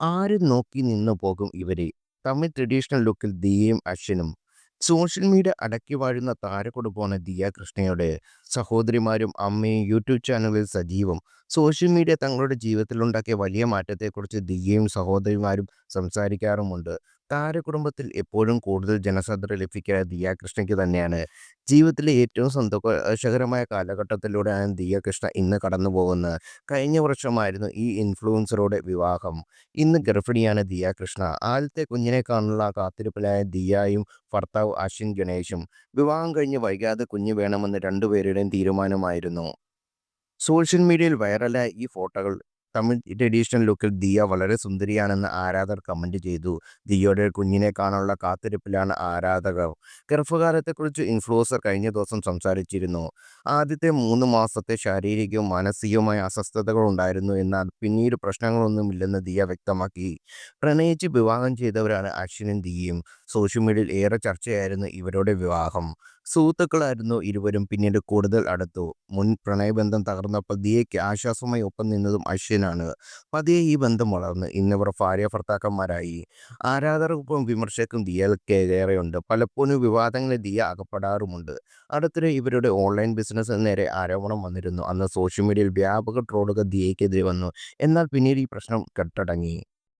ആരും നോക്കി നിന്നു പോകും ഇവരെ. തമിഴ് ട്രഡീഷണൽ ലുക്കിൽ ദിയയും അശ്വിനും. സോഷ്യൽ മീഡിയ അടക്കി വാഴുന്ന താരകുടുംബമാണ് ദിയ കൃഷ്ണയുടെ. സഹോദരിമാരും അമ്മയും യൂട്യൂബ് ചാനലിൽ സജീവം. സോഷ്യൽ മീഡിയ തങ്ങളുടെ ജീവിതത്തിലുണ്ടാക്കിയ വലിയ മാറ്റത്തെക്കുറിച്ച് ദിയയും സഹോദരിമാരും സംസാരിക്കാറുമുണ്ട്. താരകുടുംബത്തിൽ എപ്പോഴും കൂടുതൽ ജനശ്രദ്ധ ലഭിക്കുക ദിയ കൃഷ്ണയ്ക്ക് തന്നെയാണ്. ജീവിതത്തിലെ ഏറ്റവും സന്തോഷകരമായ കാലഘട്ടത്തിലൂടെയാണ് ദിയ കൃഷ്ണ ഇന്ന് കടന്നു പോകുന്നത് കഴിഞ്ഞ വർഷമായിരുന്നു ഈ ഇൻഫ്ലുവൻസറുടെ വിവാഹം. ഇന്ന് ഗർഭിണിയാണ് ദിയ കൃഷ്ണ. ആദ്യത്തെ കുഞ്ഞിനെ കാണാനുള്ള കാത്തിരിപ്പിലായ ദിയയും ഭർത്താവ് അശ്വിൻ ഗണേശും. വിവാഹം കഴിഞ്ഞ് വൈകാതെ കുഞ്ഞ് വേണമെന്ന് രണ്ടുപേരുടെയും തീരുമാനമായിരുന്നു. സോഷ്യൽ മീഡിയയിൽ വൈറലായ ഈ ഫോട്ടോകൾ തമിഴ് ട്രഡീഷണൽ ലുക്കിൽ ദിയ വളരെ സുന്ദരിയാണെന്ന് ആരാധകർ കമന്റ് ചെയ്തു. ദിയയുടെ കുഞ്ഞിനെ കാണാനുള്ള കാത്തിരിപ്പിലാണ് ആരാധകർ. ഗർഭകാലത്തെക്കുറിച്ച് ഇൻഫ്ലുവൻസർ കഴിഞ്ഞ ദിവസം സംസാരിച്ചിരുന്നു. ആദ്യത്തെ മൂന്ന് മാസത്തെ ശാരീരികവും മാനസികവുമായ അസ്വസ്ഥതകൾ ഉണ്ടായിരുന്നു. എന്നാൽ പിന്നീട് പ്രശ്നങ്ങളൊന്നുമില്ലെന്ന് ദിയ വ്യക്തമാക്കി. പ്രണയിച്ച് വിവാഹം ചെയ്തവരാണ് അശ്വിനും ദിയയും. സോഷ്യൽ മീഡിയയിൽ ഏറെ ചർച്ചയായിരുന്നു ഇവരുടെ വിവാഹം. സുഹൃത്തുക്കളായിരുന്നു ഇരുവരും പിന്നീട് കൂടുതൽ അടുത്തു. മുൻ പ്രണയബന്ധം തകർന്നപ്പോൾ ദിയയ്ക്ക് ആശ്വാസമായി ഒപ്പം നിന്നതും അശ്വിനാണ്. പതിയെ ഈ ബന്ധം വളർന്ന് ഇന്നിവർ ഭാര്യ ഭർത്താക്കന്മാരായി ആരാധകർക്കും വിമർശകർക്കും ദിയയ്ക്കേറെയുണ്ട്. പലപ്പോഴും വിവാദങ്ങളിൽ ദിയ അകപ്പെടാറുമുണ്ട്. അടുത്തിടെ ഇവരുടെ ഓൺലൈൻ ബിസിനസ് നേരെ ആരോപണം വന്നിരുന്നു. അന്ന് സോഷ്യൽ മീഡിയയിൽ വ്യാപക ട്രോളുകൾ ദിയയ്ക്കെതിരെ വന്നു. എന്നാൽ പിന്നീട് ഈ പ്രശ്നം കെട്ടടങ്ങി.